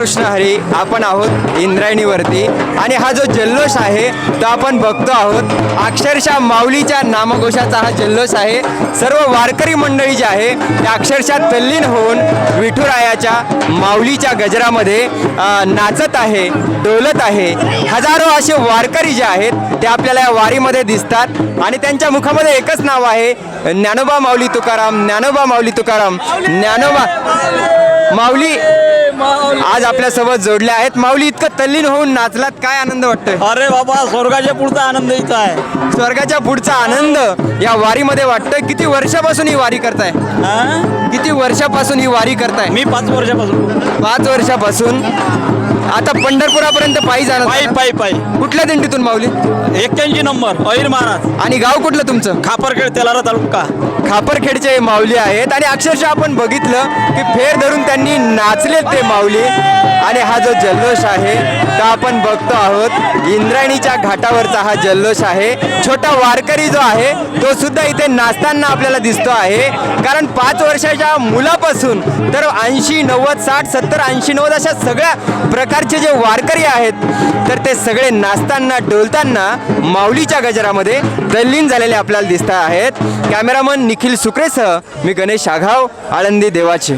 कृष्ण हरी आपण आहोत इंद्रायणीवरती. आणि हा जो जल्लोष आहे तो आपण बघतो आहोत. अक्षरशः माऊलीच्या नामघोषाचा हा जल्लोष आहे. सर्व वारकरी मंडळी जी आहे ते अक्षरशः तल्लीन होऊन विठुरायाच्या माऊलीच्या गजरामध्ये नाचत आहे डोलत आहे. हजारो असे वारकरी जे आहेत ते आपल्याला या वारीमध्ये दिसतात. आणि त्यांच्या मुखामध्ये एकच नाव आहे ज्ञानोबा माऊली तुकाराम ज्ञानोबा माऊली तुकाराम. ज्ञानोबा माऊली आज आपल्यासोबत जोडले आहेत. माऊली इतकं तल्लीन होऊन नाचलात. काय आनंद वाटतोय? अरे बाबा स्वर्गाच्या पुढचा आनंद इथं आहे. स्वर्गाच्या पुढचा आनंद या वारीमध्ये वाटतोय. किती वर्षापासून ही वारी करताय? किती वर्षापासून ही वारी करताय? मी पाच वर्षापासून. पाच वर्षापासून? आता पंढरपुरापर्यंत पायी जाणार पायी पायी पायी. कुठल्या दिंडीतून माऊली? एक्क्याऐंशी नंबर अहिर महाराज. आणि गाव कुठलं तुमचं? खापरखेड तेलारा तालुका. खापरखेडचे माऊली आहेत. आणि अक्षरशः आपण बघितलं की फेर धरून त्यांनी नाचले ते माऊली. आणि हा जो जल्लोष आहे तो आपण बघतो आहोत. इंद्रायणीच्या घाटावरचा हा जल्लोष आहे. छोटा वारकरी जो आहे तो सुद्धा इथे नाचताना आपल्याला दिसतो आहे. कारण पाच वर्षाच्या मुलापासून तर ऐंशी नव्वद साठ सत्तर ऐंशी नव्वद अशा सगळ्या प्रकारचे जे वारकरी आहेत तर ते सगळे नाचताना डोलताना माऊलीच्या गजरामध्ये तल्लीन झालेले आपल्याला दिसत आहेत. कॅमेरामन निखिल सुक्रेसह मी गणेश आघाव आळंदी देवाचे.